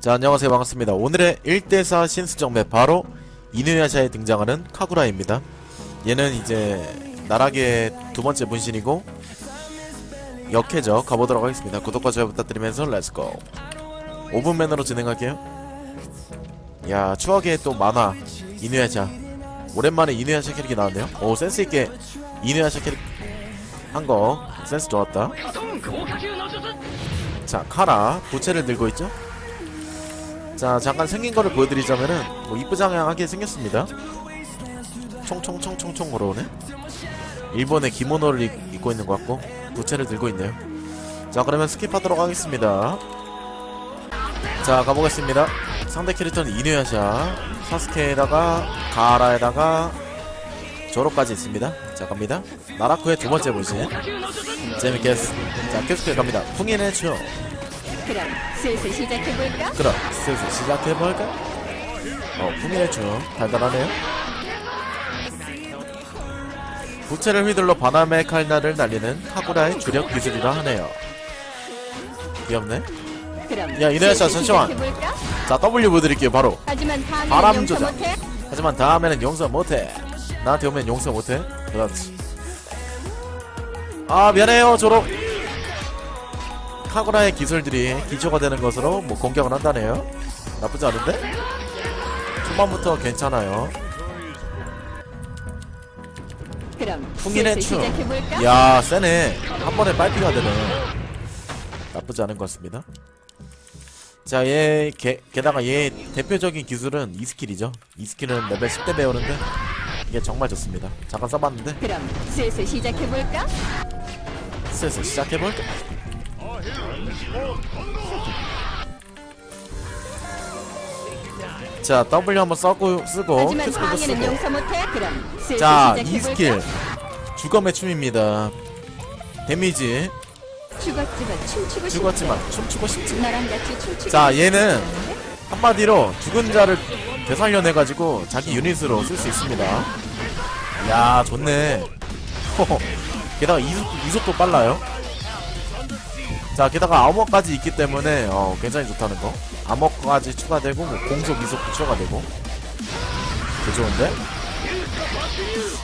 자 안녕하세요. 반갑습니다. 오늘의 1대4 신수정 맵 바로 이누야샤에 등장하는 카구라입니다. 얘는 이제 나락의 두 번째 분신이고 역해죠. 가보도록 하겠습니다. 구독과 좋아요 부탁드리면서 렛츠고 5분맨으로 진행할게요. 야 추억의 또 만화 이누야샤. 오랜만에 이누야샤 캐릭이 나왔네요. 오 센스있게 이누야샤 캐릭 한 거. 센스 좋았다. 자 카라 부채를 들고 있죠 자 잠깐 생긴 거를 보여드리자면은 뭐 이쁘장하게 생겼습니다. 총총총총총 걸어오네. 일본의 기모노를 입, 입고 있는 것 같고 부채를 들고 있네요. 자 그러면 스킵하도록 하겠습니다. 자 가보겠습니다. 상대 캐릭터는 이누야샤. 사스케에다가 가하라에다가 조로까지 있습니다. 자 갑니다. 나라쿠의 두 번째 분신. 재밌겠어 자 계속해 갑니다. 풍인의 추억 그럼 슬슬 시작해볼까? 그럼 슬슬 시작해볼까? 어, 풍일의 춤 달달하네요. 부채를 휘둘러 바람의 칼날을 날리는 카구라의 주력 기술이라 하네요. 귀엽네. 그럼 야, 이래야 슬슬 잠시만. 시작해볼까? 자, W 보여드릴게요, 바로. 하지만 다음에는 바람 용서 조작. 못해? 하지만 다음에는 용서 못해. 나한테 오면 용서 못해? 그렇지. 아, 미안해요, 졸업. 카구라의 기술들이 기초가 되는 것으로 뭐 공격을 한다네요. 나쁘지 않은데? 초반부터 괜찮아요. 풍인의 춤. 야, 세네. 한 번에 빨피가 되네. 나쁘지 않은 것 같습니다. 자, 얘, 게, 게다가 얘 대표적인 기술은 이 스킬이죠. 이 스킬은 레벨 10대 배우는데 이게 정말 좋습니다. 잠깐 써봤는데 그럼 슬슬 시작해볼까? 슬슬 시작해볼까? 자, W 한번 써고, 쓰고, 하지만 큐스킬도 방해는 쓰고. 용서 못해? 그럼 슬슬 자, 시작해볼까? 이 스킬. 주검의 춤입니다. 데미지. 죽었지만 춤추고 죽었지만 춤추고 싶지. 나랑 같이 춤추고 자, 얘는 한마디로 죽은 자를 되살려내가지고 자기 유닛으로 쓸 수 있습니다. 야, 좋네. 호호. 게다가 이속, 이속도 빨라요. 자, 게다가 암호까지 있기 때문에 어, 굉장히 좋다는 거. 암호까지 추가되고 뭐 공속 이속도 추가되고. 개 좋은데?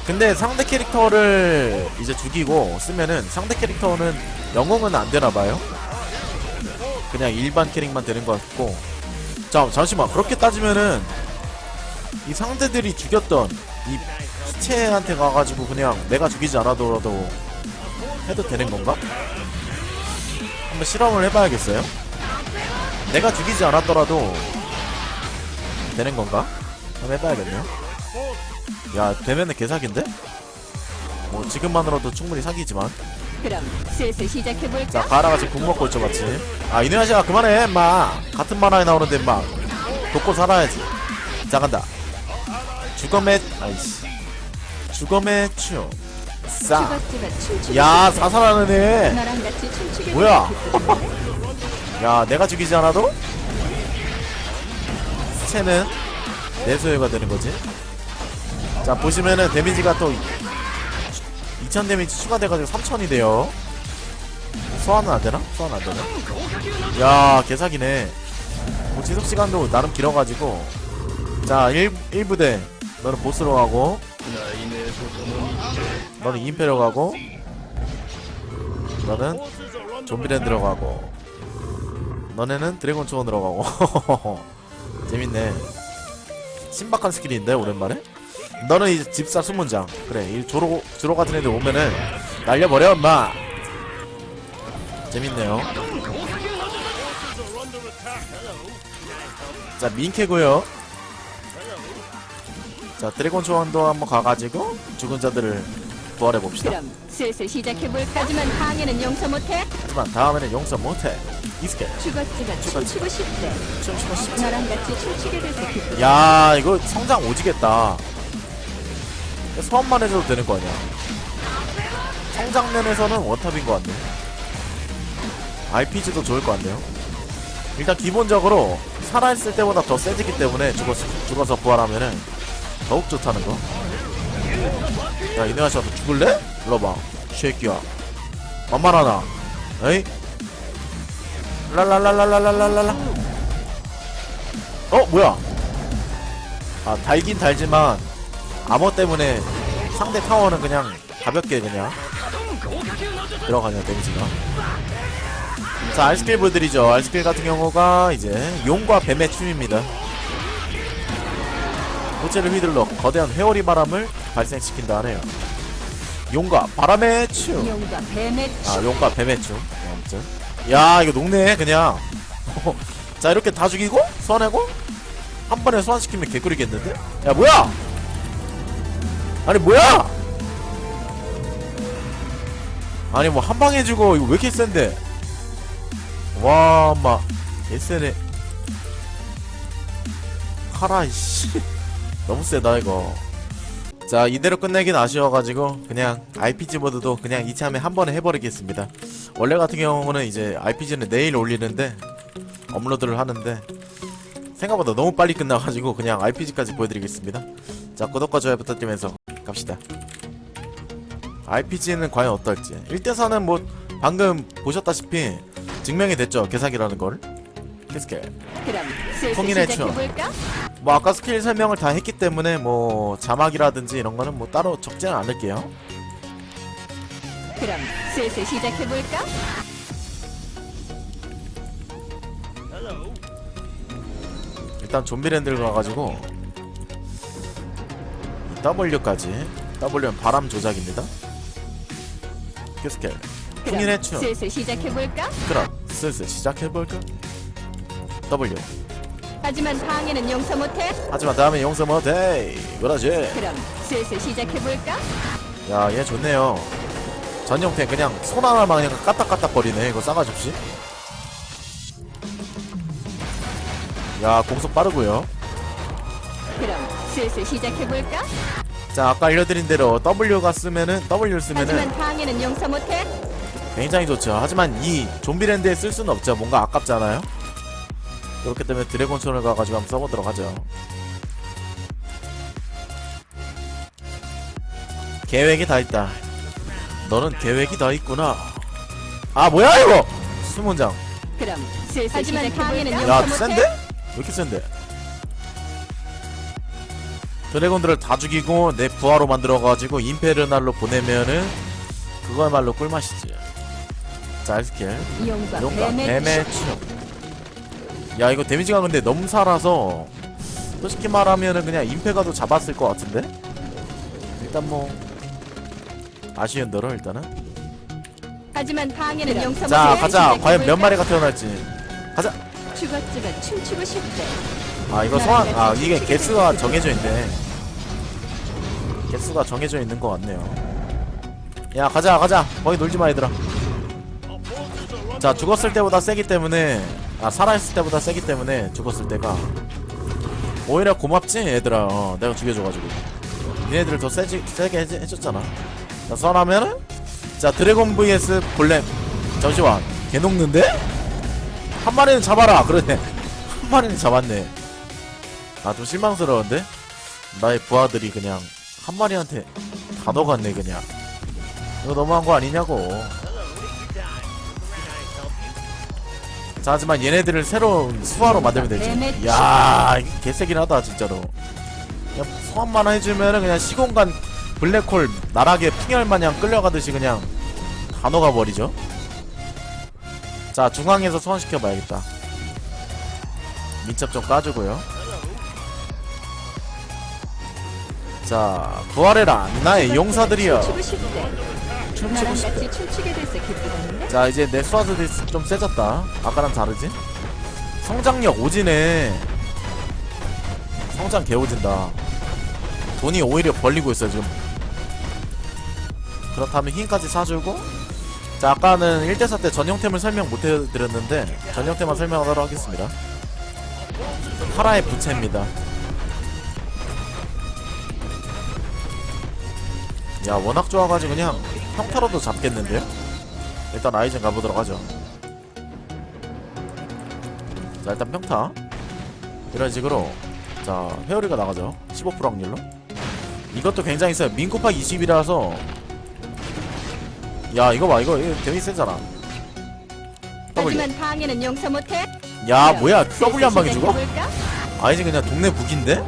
근데 상대 캐릭터를 이제 죽이고 쓰면은 상대 캐릭터는 영웅은 안 되나 봐요. 그냥 일반 캐릭만 되는 것 같고. 자, 잠시만. 그렇게 따지면은 이 상대들이 죽였던 이 시체한테 가가지고 그냥 내가 죽이지 않아더라도 해도 되는 건가? 한번 실험을 해봐야겠어요. 내가 죽이지 않았더라도 되는 건가? 한번 해봐야겠네요. 야, 되면은 개사기인데? 뭐 지금만으로도 충분히 사기지만. 그럼 슬슬 시작해볼까? 자, 가라가 지금 국 먹고 있죠, 마치. 아, 이누야샤 그만해, 임마. 같은 만화에 나오는데, 임마. 돕고 살아야지. 자, 간다. 주검의, 아이씨. 주검의 춤. 싸. 야. 사살하는 애. 뭐야? 야, 내가 죽이지 않아도? 시체는 내 소유가 되는 거지. 자, 보시면은 데미지가 또 2000 데미지 추가돼가지고 3000이 돼요. 소환은 안 되나? 소환 안 되나? 야, 개사기네. 뭐 지속 시간도 나름 길어가지고. 자, 1, 1부대. 너는 보스로 가고. 너는 임페로 가고. 너는 좀비랜드로 가고. 너네는 드래곤 초원으로 가고. 재밌네. 신박한 스킬인데 오랜만에. 너는 이제 집사 수문장. 그래, 이 조로 조로 같은 애들 오면은 날려버려, 엄마. 재밌네요. 자, 민캐고요. 자, 드래곤 초원도 한번 가가지고 죽은 자들을 부활해 봅시다. 그럼 슬슬 시작해볼까? 하지만 방해는 용서 못해? 하지만 다음에는 용서 못해. 이스케 죽었지만 춤추고 싶대 춤추고 싶지. 나랑 같이 춤추게 돼서 기쁘다 야 이거 성장 오지겠다 소환만 해줘도 되는 거 아니야 성장 면에서는 원탑인 것 같네 RPG도 좋을 것 같네요 일단 기본적으로 살아있을 때보다 더 세지기 때문에 죽어서, 죽어서 부활하면은 더욱 좋다는 거. 야 이네아씨 너 죽을래? 일로봐. 쉐끼야. 만만하나 에이? 랄랄랄랄랄랄랄라. 어 뭐야? 아 달긴 달지만 암호 때문에 상대 타워는 그냥 가볍게 그냥 들어가냐 데미지가. 자 알스킬 보여드리죠. 알스킬 같은 경우가 이제 용과 뱀의 춤입니다 호체를 휘둘러 거대한 회오리 바람을 발생시킨다 하네요. 용과 바람의 춤. 용과 뱀의 아 용과 뱀의 춤. 네, 아무튼. 야 이거 녹네 그냥. 자 이렇게 다 죽이고 소환하고 한 번에 소환시키면 개꿀이겠는데? 야 뭐야? 아니 뭐야? 아니 뭐 한 방에 죽어 이거 왜 이렇게 센데? 와 엄마. 개쎄네 카라 이씨 너무 세다 이거. 자 이대로 끝내긴 아쉬워가지고 그냥 RPG 모드도 그냥 이참에 한 번에 해버리겠습니다. 원래 같은 경우는 이제 RPG는 내일 올리는데 업로드를 하는데 생각보다 너무 빨리 끝나가지고 그냥 RPG까지 보여드리겠습니다. 자 구독과 좋아요 부탁드리면서 갑시다. RPG는 과연 어떨지. 1대4는 뭐 방금 보셨다시피 증명이 됐죠 개사기라는 걸. 캐스켈 통일의 추억. 뭐 아까 스킬 설명을 다 했기 때문에 뭐 자막이라든지 이런 거는 뭐 따로 적지는 않을게요. 그럼 슬슬 시작해 볼까? 일단 좀비랜드를 가가지고 이 W까지. W는 바람 조작입니다. 캐스켈 풍인의 추억 슬슬 시작해 볼까? 그럼 슬슬 시작해 볼까? W 하지만 방해는 용서 못해? 하지만 다음에 용서 못해 그러지 그럼 슬슬 시작해 볼까? 야 얘 좋네요 전용템 그냥 손 하나만 그냥 까딱까딱 거리네 이거 싸가지 없이 야 공속 빠르고요 그럼 슬슬 시작해 볼까? 자 아까 알려드린 대로 W가 쓰면은 W를 쓰면은 하지만 방해는 용서 못해? 굉장히 좋죠 하지만 이 좀비랜드에 쓸 수는 없죠 뭔가 아깝잖아요 그렇기 때문에 드래곤 손을 가가지고 한번 써보도록 하죠. 계획이 다 있다. 너는 계획이 다 있구나. 아 뭐야 이거? 수문장. 그럼 슬슬 하지만 방해는 용서 야? 센데? 왜 이렇게 센데? 드래곤들을 다 죽이고 내 부하로 만들어가지고 임페르날로 보내면은 그거야말로 꿀맛이지. 자 알스킬 용과 용과 뱀의 뱀의 춤. 야 이거 데미지가 근데 너무 살아서 솔직히 말하면은 그냥 임페가도 잡았을 것 같은데? 일단 뭐 아쉬운 대로 일단은. 하지만 용서 못해? 자. 가자 과연 몇? 마리가 태어날지. 가자. 주걱주가 춤추고 싶대. 아 이거 소환 아 이게 개수가 정해져 있네. 개수가 정해져 있는 것 같네요. 야 가자 가자. 거기 놀지마 얘들아. 자 죽었을 때보다 세기 때문에 아 살아있을 때보다 세기 때문에 죽었을 때가 오히려 고맙지 얘들아. 어, 내가 죽여줘가지고. 니네들 더 세지, 세게 해줬잖아 자 선하면은 자 드래곤 vs 볼렘. 잠시만. 개 녹는데? 한 마리는 잡아라. 그러네. 한 마리는 잡았네. 아 좀 실망스러운데? 나의 부하들이 그냥 한 마리한테 다 녹았네 그냥. 이거 너무한 거 아니냐고 자 하지만 얘네들을 새로운 수화로 만들면 되지. 야 개세긴 하다 진짜로. 그냥 소환만 해주면은 그냥 시공간 블랙홀 나락에 풍열 마냥 끌려가듯이 그냥 다 녹아버리죠. 자 중앙에서 소환시켜 봐야겠다. 민첩 좀 까주고요. 자 부활해라. 나의 용사들이여 춤추고 싶대 춤추고 나랑 싶대 같이 춤추게 돼서 기쁘다는데? 자 이제 내 수화들이 좀 세졌다. 아까랑 다르지? 성장력 오지네. 성장 개오진다. 돈이 오히려 벌리고 있어 지금. 그렇다면 힘까지 사주고 자 아까는 1대4 때 전용템을 설명 못 해드렸는데 전용템만 설명하도록 하겠습니다. 파라의 부채입니다. 야 워낙 좋아가지고 그냥 평타로도 잡겠는데요? 일단 아이젠 가보도록 하죠. 자 일단 평타. 이런 식으로. 자 회오리가 나가죠. 15% 확률로. 이것도 굉장히 세요. 민코파 20이라서. 야 이거 봐. 이거, 이거 데미지 세잖아. W. 하지만 방해는 용서 못해? 야 뭐야? W 한 방에 죽어? 아이즈 그냥 동네 북인데?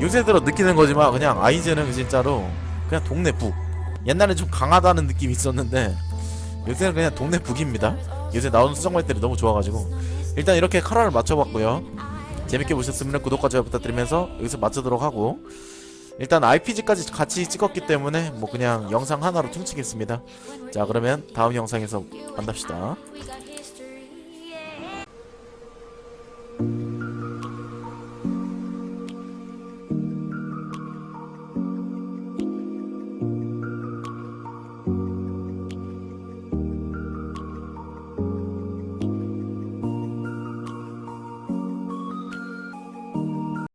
요새 들어 느끼는 거지만 그냥 아이즈는 진짜로 그냥 동네 북 옛날에 좀 강하다는 느낌이 있었는데 요새는 그냥 동네 북입니다. 요새 나오는 수정말들이 너무 좋아가지고 일단 이렇게 카라를 맞춰봤고요. 재밌게 보셨으면 구독과 좋아요 부탁드리면서 여기서 마치도록 하고 일단 RPG까지 같이 찍었기 때문에 뭐 그냥 영상 하나로 퉁치겠습니다. 자 그러면 다음 영상에서 만납시다